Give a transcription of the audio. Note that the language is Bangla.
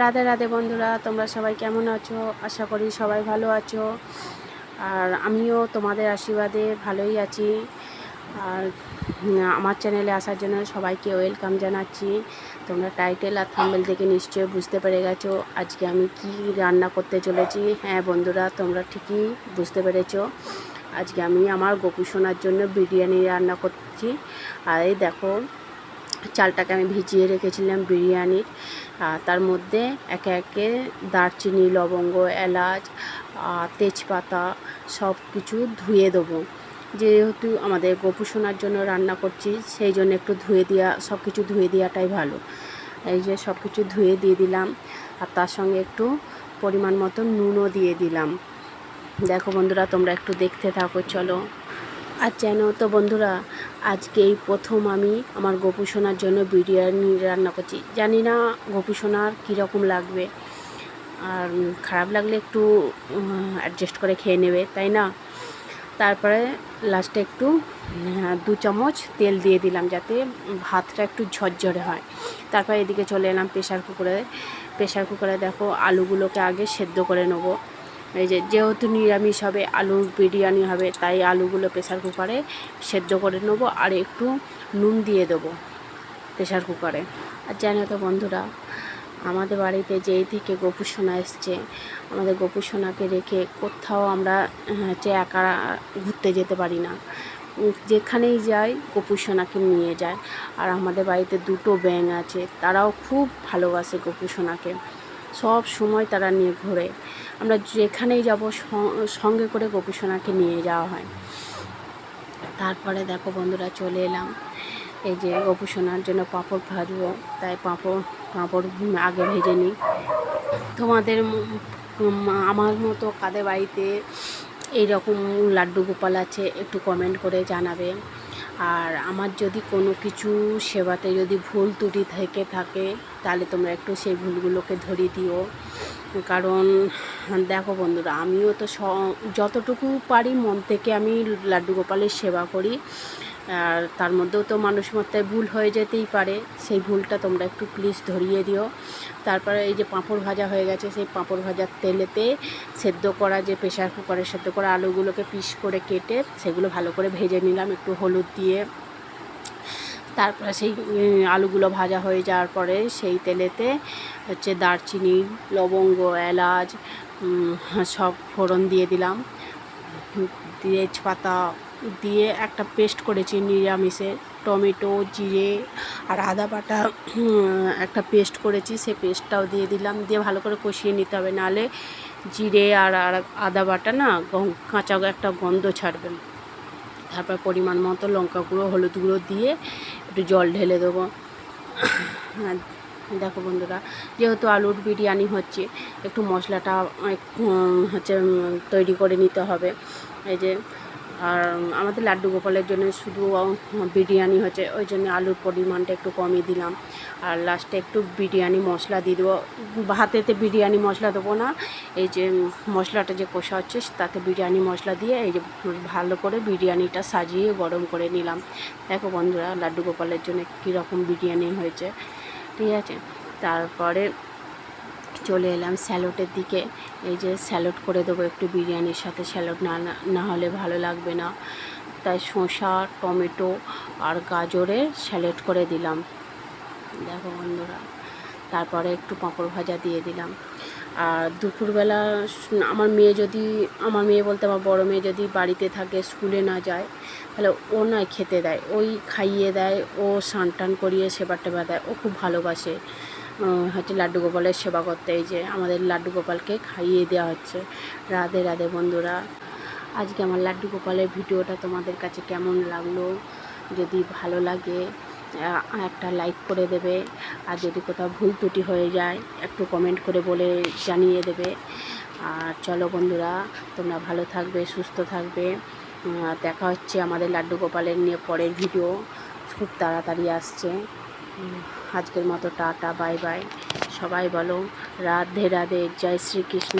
রাধে রাধে বন্ধুরা, তোমরা সবাই কেমন আছো? আশা করি সবাই ভালো আছো। আর আমিও তোমাদের আশীর্বাদে ভালোই আছি। আর আমার চ্যানেলে আসার জন্য সবাইকে ওয়েলকাম জানাচ্ছি। তোমরা টাইটেল আর থাম্বেল থেকে নিশ্চয়ই বুঝতে পেরে গেছো আজকে আমি কি রান্না করতে চলেছি। হ্যাঁ বন্ধুরা, তোমরা ঠিকই বুঝতে পেরেছ। আজকে আমি আমার গোপু জন্য বিরিয়ানি রান্না করছি। আর এই দেখো চালটাকে আমি ভিজিয়ে রেখেছিলাম বিরিয়ানির তার মধ্যে একে একে দারচিনি, লবঙ্গ, এলাচ তেজপাতা সব কিছু ধুয়ে দেবো। যেহেতু আমাদের গোপু সোনার জন্য রান্না করছি, সেই জন্য একটু ধুয়ে দেওয়া সব কিছু ধুয়ে দেওয়াটাই ভালো। এই যে সব কিছু ধুয়ে দিয়ে দিলাম, আর তার সঙ্গে একটু পরিমাণ মতো নুনও দিয়ে দিলাম। দেখো বন্ধুরা, তোমরা একটু দেখতে থাকো, চলো। আর যেন তো বন্ধুরা আজকে এই প্রথম আমি আমার গোপু সোনার জন্য বিরিয়ানি রান্না করছি। জানি না গোপু সোনার কীরকম লাগবে। আর খারাপ লাগলে একটু অ্যাডজাস্ট করে খেয়ে নেবে, তাই না? তারপরে লাস্টে একটু দু চামচ তেল দিয়ে দিলাম যাতে ভাতটা একটু ঝরঝরে হয়। তারপর এদিকে চলে এলাম প্রেশার কুকারে। প্রেশার কুকারে দেখো আলুগুলোকে আগে সেদ্ধ করে নেব। এই যে যেহেতু নিরামিষ হবে আলুর বিরিয়ানি হবে, তাই আলুগুলো প্রেশার কুকারে সেদ্ধ করে নেব আর একটু নুন দিয়ে দেবো প্রেশার কুকারে আর জানো তো বন্ধুরা, আমাদের বাড়িতে যেই থেকে গোপু সোনা এসছে, আমাদের গোপু সোনাকে রেখে কোথাও আমরা হচ্ছে একা ঘুরতে যেতে পারি না। যেখানেই যাই, গোপু সোনাকে নিয়ে যায়। আর আমাদের বাড়িতে দুটো ব্যাঙ আছে, তারাও খুব ভালোবাসে গোপু সোনাকে। সব সময় তারা নিয়ে ঘোরে। আমরা যেখানেই যাব সঙ্গে করে গোপু সোনাকে নিয়ে যাওয়া হয়। তারপরে দেখো বন্ধুরা চলে এলাম। এই যে গোপু সোনার জন্য পাঁপড় ভাজবো। তাই পাঁপড় পাঁপড় আগে ভেজে নিই। তোমাদের আমার মতো কাদের বাড়িতে এইরকম লাড্ডু গোপাল আছে একটু কমেন্ট করে জানাবে। আর আমার যদি কোনো কিছু সেবাতে যদি ভুল ত্রুটি থেকে থাকে, তাহলে তোমরা একটু সেই ভুলগুলোকে ধরিয়ে দিও। কারণ, দেখো বন্ধুরা, আমিও তো স- যতটুকু পারি মন থেকে আমি লাড্ডু গোপালের সেবা করি। আর তার মধ্যেও তো মানুষ মাত্রায় ভুল হয়ে যেতেই পারে, সেই ভুলটা তোমরা একটু প্লিজ ধরিয়ে দিও। তারপরে এই যে পাঁপড় ভাজা হয়ে গেছে, সেই পাঁপড় ভাজার তেলেতে সেদ্ধ করা যে প্রেশার কুকারে সেদ্ধ করা আলুগুলোকে পিস করে কেটে সেগুলো ভালো করে ভেজে নিলাম, একটু হলুদ দিয়ে। তারপরে সেই আলুগুলো ভাজা হয়ে যাওয়ার পরে সেই তেলেতে হচ্ছে দারচিনি, লবঙ্গ, এলাচ সব ফোড়ন দিয়ে দিলাম। তেজপাতা দিয়ে একটা পেস্ট করেছি নিরামিষের টমেটো, জিরে আর আদা বাটা একটা পেস্ট করেছি, সে পেস্টটাও দিয়ে দিলাম। দিয়ে ভালো করে কষিয়ে নিতে হবে, নাহলে জিরে আর আদা বাটা না কাঁচা একটা গন্ধ ছাড়বে তারপর পরিমাণ মতো লঙ্কা গুঁড়ো, হলুদ গুঁড়ো দিয়ে একটু জল ঢেলে দেবো। দেখো বন্ধুরা, যেহেতু আলুর বিরিয়ানি হচ্ছে, একটু মশলাটা হচ্ছে তৈরি করে নিতে হবে। এই যে আর আমাদের লাড্ডু গোপালের জন্য শুধু বিরিয়ানি হচ্ছে, ওই জন্য আলুর পরিমাণটা একটু কমই দিলাম। আর লাস্টে একটু বিরিয়ানি মশলা দিয়ে দেবো। হাতেতে বিরিয়ানি মশলা দেবো না, এই যে মশলাটা যে কষা হচ্ছে, তাতে বিরিয়ানি মশলা দিয়ে এই যে, ভালো করে বিরিয়ানিটা সাজিয়ে গরম করে নিলাম। দেখো বন্ধুরা, লাড্ডু গোপালের জন্য কীরকম বিরিয়ানি হয়েছে। ঠিক আছে? তারপরে চলে এলাম স্যালোটের দিকে। এই যে স্যালোড করে দেবো একটু বিরিয়ানির সাথে। স্যালোড না, না- হলে ভালো লাগবে না। তাই শসা, টমেটো আর গাজরের স্যালাড করে দিলাম। দেখো বন্ধুরা, তারপরে একটু পাঁপড় ভাজা দিয়ে দিলাম। আর দুপুরবেলা আমার মেয়ে যদি, আমার মেয়ে বলতে আমার বড় মেয়ে যদি বাড়িতে থাকে, স্কুলে না যায়, তাহলে ও না খেতে দেয়। ওই খাইয়ে দেয়, ও স্নান টান করিয়ে সেবা টেবা দেয় ও খুব ভালোবাসে। হচ্ছে লাড্ডু গোপালের সেবা করতে, এই যে আমাদের লাড্ডু গোপালকে খাইয়ে দেওয়া হচ্ছে। রাধে রাধে বন্ধুরা, আজকে আমার লাড্ডু গোপালের ভিডিওটা তোমাদের কাছে কেমন লাগল? যদি ভালো লাগে একটা লাইক করে দেবে। আর যদি কোথাও ভুল ত্রুটি হয়ে যায়, একটু কমেন্ট করে বলে জানিয়ে দেবে। আর চলো বন্ধুরা, তোমরা ভালো থাকবে, সুস্থ থাকবে। দেখা হচ্ছে আমাদের লাড্ডু গোপালের নিয়ে পরের ভিডিও। খুব তাড়াতাড়ি আসছে। আজকের মতো টাটা বাই বাই। সবাই বলো রাধে রাধে জয় শ্রীকৃষ্ণ।